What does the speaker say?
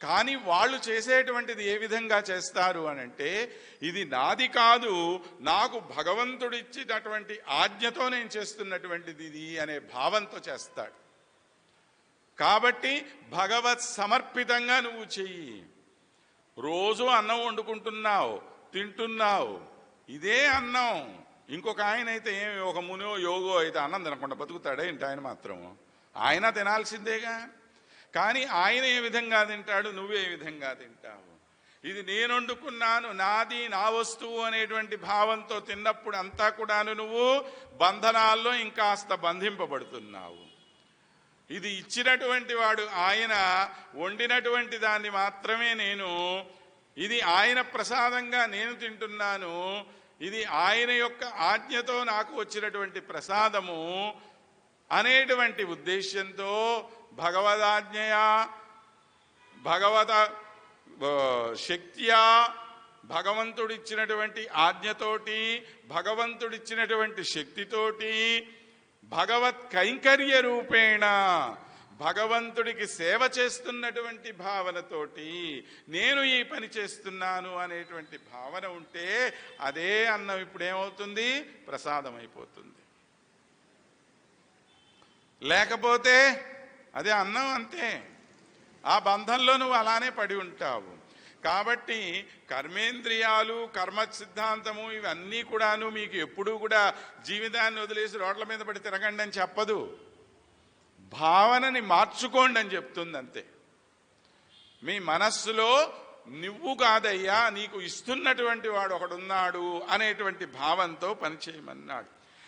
కానీ వాళ్ళు చేసేటువంటిది ఏ విధంగా చేస్తారు అని అంటే ఇది నాది కాదు నాకు భగవంతుడిచ్చినటువంటి ఆజ్ఞతో నేను చేస్తున్నటువంటిది ఇది అనే భావంతో చేస్తాడు. కాబట్టి భగవత్ సమర్పితంగా నువ్వు చెయ్యి. రోజు అన్నం వండుకుంటున్నావు తింటున్నావు ఇదే అన్నం. ఇంకొక ఆయన అయితే ఏమి ఒక మునో యోగో అయితే అన్నం తినకుండా బతుకుతాడే ఇంటి ఆయన మాత్రం? ఆయన తినాల్సిందేగా? కానీ ఆయన ఏ విధంగా తింటాడు నువ్వే విధంగా తింటావు? ఇది నేను వండుకున్నాను నాది నా వస్తువు అనేటువంటి భావంతో తిన్నప్పుడు అంతా కూడాను నువ్వు బంధనాల్లో ఇంకాస్త బంధింపబడుతున్నావు. ఇది ఇచ్చినటువంటి వాడు ఆయన వండినటువంటి దాన్ని మాత్రమే నేను ఇది ఆయన ప్రసాదంగా నేను తింటున్నాను ఇది ఆయన యొక్క ఆజ్ఞతో నాకు వచ్చినటువంటి ప్రసాదము అనేటువంటి ఉద్దేశ్యంతో భగవదాజ్ఞయ భగవత శక్త్యా భగవంతుడిచ్చినటువంటి ఆజ్ఞతోటి భగవంతుడిచ్చినటువంటి శక్తితోటి భగవత్ కైంకర్య రూపేణ భగవంతుడికి సేవ చేస్తున్నటువంటి భావనతోటి నేను ఈ పని చేస్తున్నాను అనేటువంటి భావన ఉంటే అదే అన్నం ఇప్పుడు ఏమవుతుంది ప్రసాదం అయిపోతుంది లేకపోతే అదే అన్నం అంతే. ఆ బంధంలో నువ్వు అలానే పడి ఉంటావు. కాబట్టి కర్మేంద్రియాలు కర్మ సిద్ధాంతము ఇవన్నీ కూడాను మీకు ఎప్పుడూ కూడా జీవితాన్ని వదిలేసి రోడ్ల మీద పడి తిరగండి అని చెప్పదు. భావనని మార్చుకోండి అని చెప్తుంది అంతే. మీ మనస్సులో నువ్వు కాదయ్యా నీకు ఇస్తున్నటువంటి వాడు ఒకడున్నాడు అనేటువంటి భావంతో పనిచేయమన్నాడు